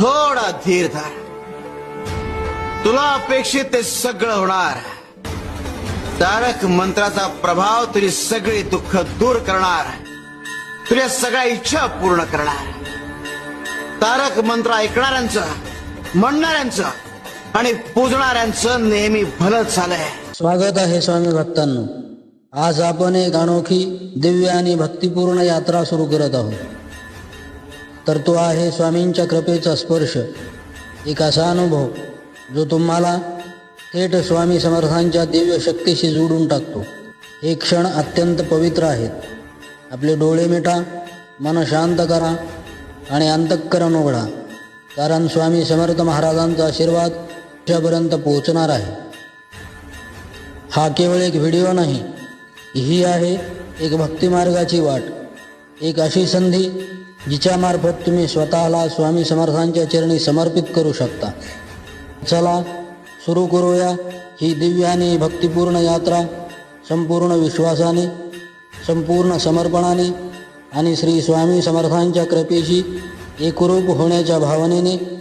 थोडा धीर धर. तुला अपेक्षित ते सगळं होणार. तारक मंत्राचा प्रभाव तुझी सगळी दुःख दूर करणार. तुझ्या सगळ्या इच्छा पूर्ण करणार. तारक मंत्र ऐकणाऱ्यांचं म्हणणाऱ्यांचं आणि पूजणाऱ्यांचं नेहमी भलंच झालंय. स्वागत आहे स्वामी भक्तांनो. आज आपण एक अनोखी दिव्य आणि भक्तिपूर्ण यात्रा सुरू करत आहोत. तर तो आहे स्वामींच्या कृपेचा स्पर्श. एक असा अनुभव जो तुम्हाला थेट स्वामी समर्थांच्या दिव्य शक्तीशी जोडून टाकतो. हे क्षण अत्यंत पवित्र आहेत. आपले डोळे मिटा मन शांत करा आणि अंतःकरण उघडा. कारण स्वामी समर्थ महाराजांचा आशीर्वाद तुमच्यापर्यंत पोहोचणार आहे. हा केवळ एक व्हिडिओ नाही ही आहे एक भक्तिमार्गाची वाट. एक अशी संधी जिच्यामार्फत तुम्ही स्वतःला स्वामी समर्थांच्या चरणी समर्पित करू शकता. चला सुरू करूया ही दिव्य आणि भक्तिपूर्ण यात्रा संपूर्ण विश्वासाने संपूर्ण समर्पणाने आणि श्री स्वामी समर्थांच्या कृपेशी एकरूप होण्याच्या भावनेने.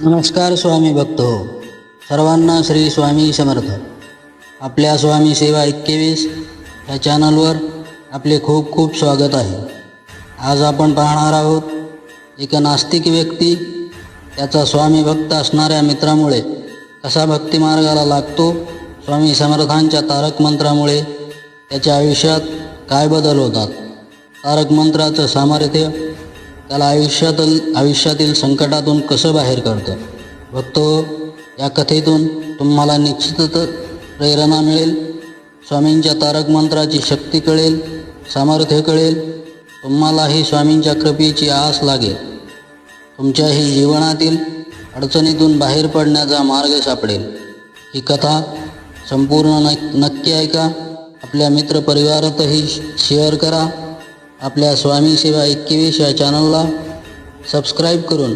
नमस्कार स्वामी भक्त हो. सर्वांना श्री स्वामी समर्थ. आपल्या स्वामी सेवा एक्केवीस या चॅनलवर आपले खूप खूप स्वागत आहे. आज आपण पाहणार आहोत एक नास्तिक व्यक्ती त्याचा स्वामी भक्त असणाऱ्या मित्रामुळे कसा भक्तिमार्गाला लागतो स्वामी समर्थांच्या तारक मंत्रामुळे त्याच्या आयुष्यात काय बदल होतात? तारक मंत्राचं सामर्थ्य त्याला आयुष्यातील आयुष्यातील संकटातून कसं बाहेर करतं भक्तो या कथेतून तुम्हाला निश्चितच प्रेरणा मिळेल. स्वामींच्या तारक मंत्राची शक्ती कळेल. सामर्थ्य कळेल. तुम्हालाही स्वामींच्या कृपेची आस लागेल. तुमच्याही जीवनातील अडचणीतून बाहेर पडण्याचा मार्ग सापडेल. ही कथा संपूर्ण नक्की ऐका. आपल्या मित्रपरिवारातही शेअर करा. आपल्या स्वामी सेवा एकवीस या चॅनलला सबस्क्राईब करून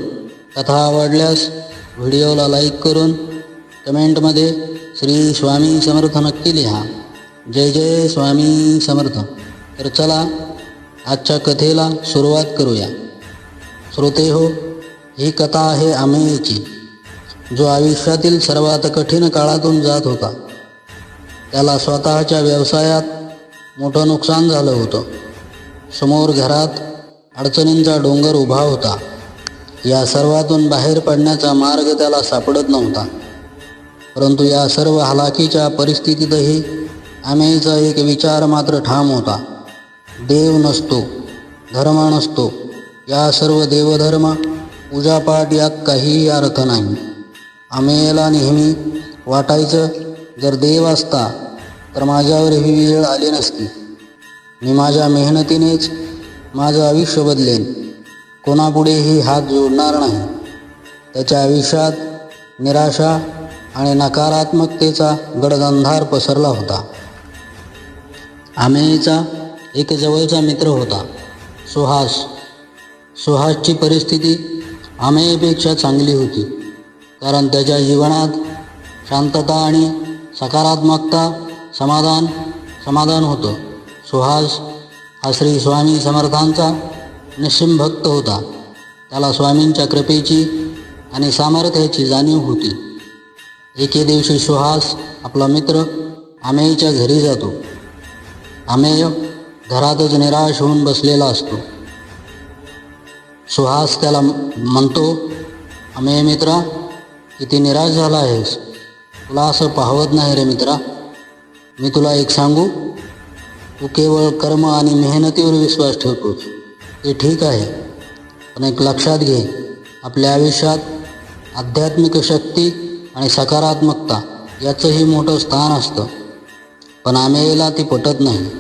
कथा आवडल्यास व्हिडिओला लाईक करून कमेंटमध्ये श्री स्वामी समर्थ नक्की लिहा. जय जय स्वामी समर्थ. तर चला आजच्या कथेला सुरुवात करूया. श्रोते हो ही कथा आहे आमेची जो आयुष्यातील सर्वात कठीण काळातून जात होता. त्याला स्वतःच्या व्यवसायात मोठं नुकसान झालं होतं. समोर घरात अडचणींचा डोंगर उभा होता. या सर्वातून बाहेर पडण्याचा मार्ग त्याला सापडत नव्हता. परंतु या सर्व हलाखीच्या परिस्थितीतही आमेचा एक विचार मात्र ठाम होता. देव नसतो धर्म नसतो. या सर्व देवधर्म पूजापाठ यात काहीही अर्थ नाही. आम्हाला नेहमी वाटायचं जर देव असता तर माझ्यावर ही वेळ आली नसती. मी माझ्या मेहनतीनेच माझं आयुष्य बदलेन. कोणापुढेही हात जोडणार नाही. त्याच्या आयुष्यात निराशा आणि नकारात्मकतेचा गडगंधार पसरला होता. आमेचा एक जवळचा मित्र होता. सुहास. सुहासची परिस्थिती आमेपेक्षा चांगली होती. कारण त्याच्या जीवनात शांतता आणि सकारात्मकता समाधान समाधान होतं. सुहास हा श्री स्वामी समर्थांचा निश्चिम भक्त होता. त्याला स्वामींच्या कृपेची आणि सामर्थ्याची जाणीव होती. एके दिवशी सुहास आपला मित्र आमेयच्या घरी जातो. आमेय घरातच निराश होऊन बसलेला असतो. सुहास त्याला म्हणतो अमेय मित्रा किती निराश झाला आहेस? तुला असं पाहवत नाही रे मित्रा. मी तुला एक सांगू? तू केवळ कर्म आणि मेहनतीवर विश्वास ठेवतोस. ते ठीक आहे. पण एक लक्षात घे आपल्या आयुष्यात आध्यात्मिक शक्ती आणि सकारात्मकता याचंही मोठं स्थान असतं. पण आमेला ती पटत नाही.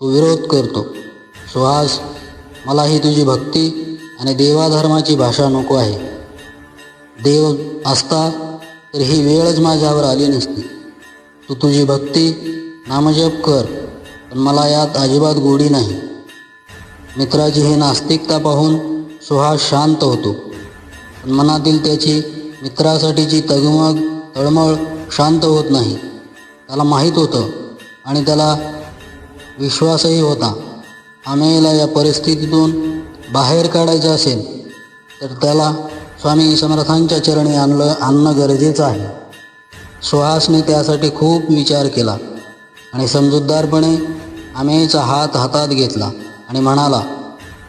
तू विरोध करतो. सुहास मला ही तुझी भक्ती आणि देवाधर्माची भाषा नको आहे. देव असता तर ही वेळच माझ्यावर आली नसती. तू तुझी भक्ती नामजप कर पण मला यात अजिबात गोडी नाही. मित्राची ही नास्तिकता पाहून सुहास शांत होतो. पण मनातील त्याची मित्रासाठीची तगमग तळमळ शांत होत नाही. त्याला माहीत होतं आणि त्याला विश्वासही होता. आम्हाला या परिस्थितीतून बाहेर काढायचं असेल तर त्याला स्वामी समर्थांच्या चरणी आणलं आणणं गरजेचं आहे. सुहासने त्यासाठी खूप विचार केला आणि समजूतदारपणे आम्हीचा हात हातात घेतला आणि म्हणाला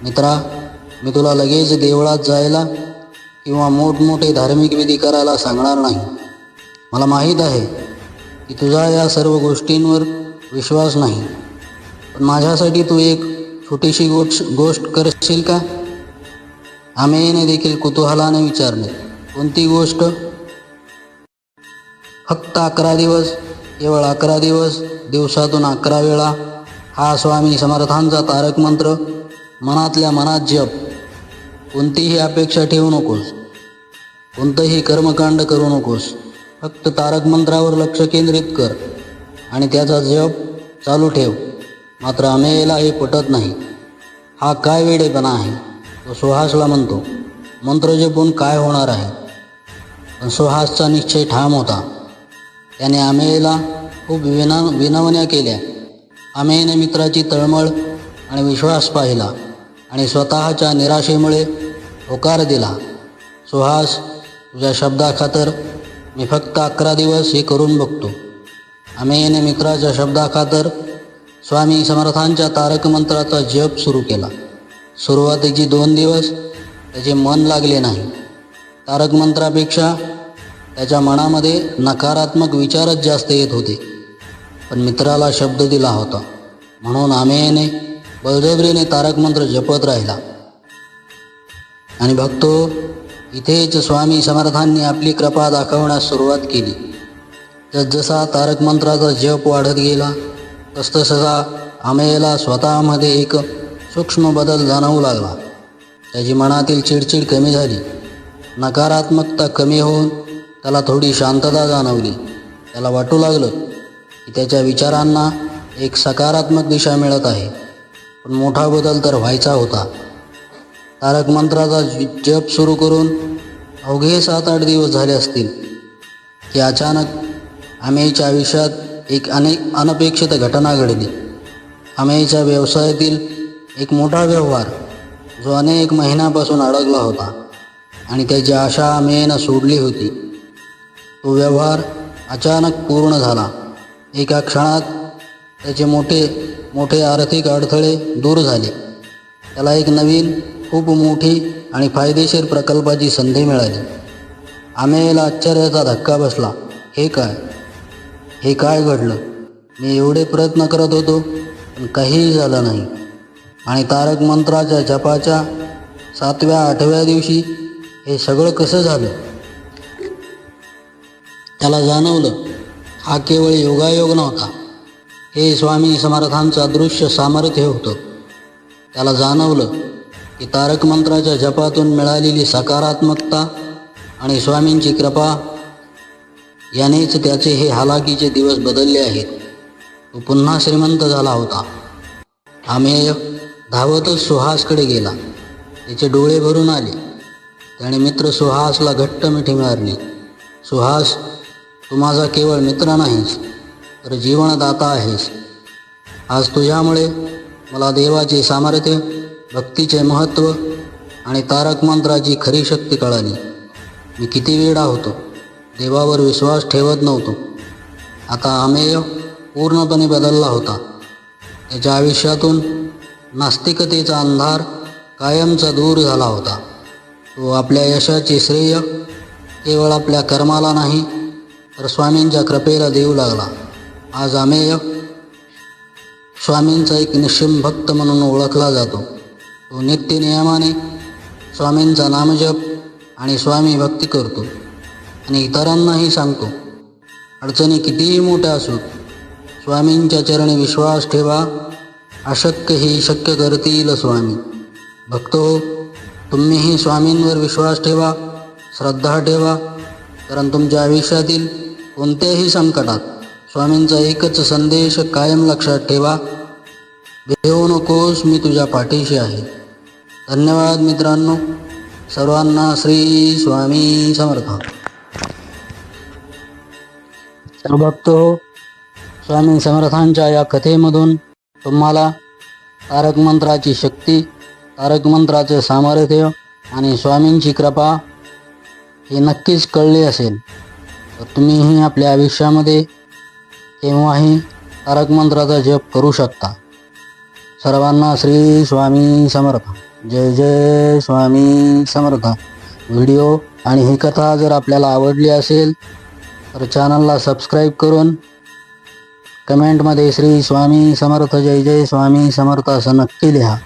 मित्रा मी तुला लगेच देवळात जायला किंवा मोठमोठे धार्मिक विधी करायला सांगणार नाही. मला माहीत आहे की तुझा या सर्व गोष्टींवर विश्वास नाही. माझ्यासाठी तू एक छोटीशी गोष्ट गोष्ट करशील का? आमेने देखील कुतूहलाने विचारले. कोणती गोष्ट? फक्त अकरा दिवस केवळ अकरा दिवस दिवसातून अकरा वेळा. हा स्वामी समर्थांचा तारक मंत्र मनातल्या मनात जप. कोणतीही अपेक्षा ठेवू नकोस. कोणतंही कर्मकांड करू नकोस. फक्त तारक मंत्रावर लक्ष केंद्रित कर. आणि त्याचा जप चालू ठेव. मात्र अमेयला हे पटत नाही. हा काय वेडेपणा आहे? तो सुहासला म्हणतो मंत्र जपून काय होणार आहे? पण सुहासचा निश्चय ठाम होता. त्याने अमेयला खूप विना विनवण्या केल्या. अमेयने मित्राची तळमळ आणि विश्वास पाहिला आणि स्वतःच्या निराशेमुळे होकार दिला. सुहास तुझ्या शब्दाखातर मी फक्त अकरा दिवस हे करून बघतो. अमेयने मित्राच्या शब्दाखातर स्वामी समर्थांच्या तारक मंत्राचा जप सुरू केला. सुरुवातीची दोन दिवस त्याचे मन लागले नाही. तारक मंत्रापेक्षा त्याच्या मनामध्ये नकारात्मक विचारच जास्त येत होते. पण मित्राला शब्द दिला होता. म्हणून आमेने बळजबरीने तारक मंत्र जपत राहिला. आणि भक्तो इथेच स्वामी समर्थांनी आपली कृपा दाखवण्यास सुरुवात केली. जसजसा तारक मंत्राचा जप वाढत गेला तसतसा आमेला स्वतःमध्ये एक सूक्ष्म बदल जाणवू लागला. त्याची मनातील चिडचिड कमी झाली. नकारात्मकता कमी होऊन त्याला थोडी शांतता जाणवली. त्याला वाटू लागलं की त्याच्या विचारांना एक सकारात्मक दिशा मिळत आहे. पण मोठा बदल तर व्हायचा होता. तारक मंत्राचा जप सुरू करून अवघे सात आठ दिवस झाले असतील की अचानक आमेच्या आयुष्यात एक अनेक अनपेक्षित घटना घडली. अमेयच्या व्यवसायातील एक मोठा व्यवहार जो अनेक महिन्यापासून अडकला होता आणि त्याची आशा अमेयनं सोडली होती. तो व्यवहार अचानक पूर्ण झाला. एका क्षणात त्याचे मोठे मोठे आर्थिक अडथळे दूर झाले. त्याला एक नवीन खूप मोठी आणि फायदेशीर प्रकल्पाची संधी मिळाली. आमेला आश्चर्याचा धक्का बसला. हे काय? हे काय घडलं? मी एवढे प्रयत्न करत होतो पण काहीही झालं नाही. आणि तारक मंत्राच्या जपाच्या सातव्या आठव्या दिवशी हे सगळं कसं झालं? त्याला जाणवलं हा केवळ योगायोग नव्हता. हे स्वामी समर्थांचं अदृश्य सामर्थ्य होतं. त्याला जाणवलं की तारक मंत्राच्या जपातून मिळालेली सकारात्मकता आणि स्वामींची कृपा यानेच त्याचे हे हालाकीचे दिवस बदलले आहेत. तो पुन्हा श्रीमंत झाला होता. आम्ही धावतच सुहासकडे गेला. त्याचे डोळे भरून आले. त्याने मित्र सुहासला घट्ट मिठी मारली. सुहास तू माझा केवळ मित्र नाहीस तर जीवनदाता आहेस. आज तुझ्यामुळे मला देवाचे सामर्थ्य भक्तीचे महत्त्व आणि तारक मंत्राची खरी शक्ती कळाली. मी किती वेळा होतो. देवावर विश्वास ठेवत नव्हतो. आता अमेय पूर्णपणे बदलला होता. त्याच्या आयुष्यातून नास्तिकतेचा अंधार कायमचा दूर झाला होता. तो आपल्या यशाचे श्रेय केवळ आपल्या कर्माला नाही तर स्वामींच्या कृपेला देऊ लागला. आज अमेय स्वामींचा एक निश्चिम भक्त म्हणून ओळखला जातो. तो नित्य नियमाने स्वामींचा नामजप आणि स्वामी भक्ती करतो. आणि इतरांनाही सांगतो अडचणी कितीही मोठ्या असोत स्वामींच्या चरणी विश्वास ठेवा अशक्य ही शक्य करतील स्वामी. भक्त हो तुम्हीही स्वामींवर विश्वास ठेवा श्रद्धा ठेवा कारण तुमच्या आयुष्यातील कोणत्याही संकटात स्वामींचा एकच संदेश कायम लक्षात ठेवा भेऊ नकोस मी तुझ्या पाठीशी आहे. धन्यवाद मित्रांनो सर्वांना श्री स्वामी समर्थ. तर भक्त हो स्वामी समर्थांच्या या कथेमधून तुम्हाला तारक मंत्राची शक्ती तारक मंत्राचं सामर्थ्य आणि स्वामींची कृपा हे नक्कीच कळली असेल. तर तुम्हीही आपल्या आयुष्यामध्ये केव्हाही तारक मंत्राचा जप करू शकता. सर्वांना श्री स्वामी समर्थ. जय जय स्वामी समर्थ. व्हिडिओ आणि ही कथा जर आपल्याला आवडली असेल तर चॅनलला सबस्क्राईब करून कमेंटमध्ये श्री स्वामी समर्थ जय जय स्वामी समर्थ असं नक्की लिहा.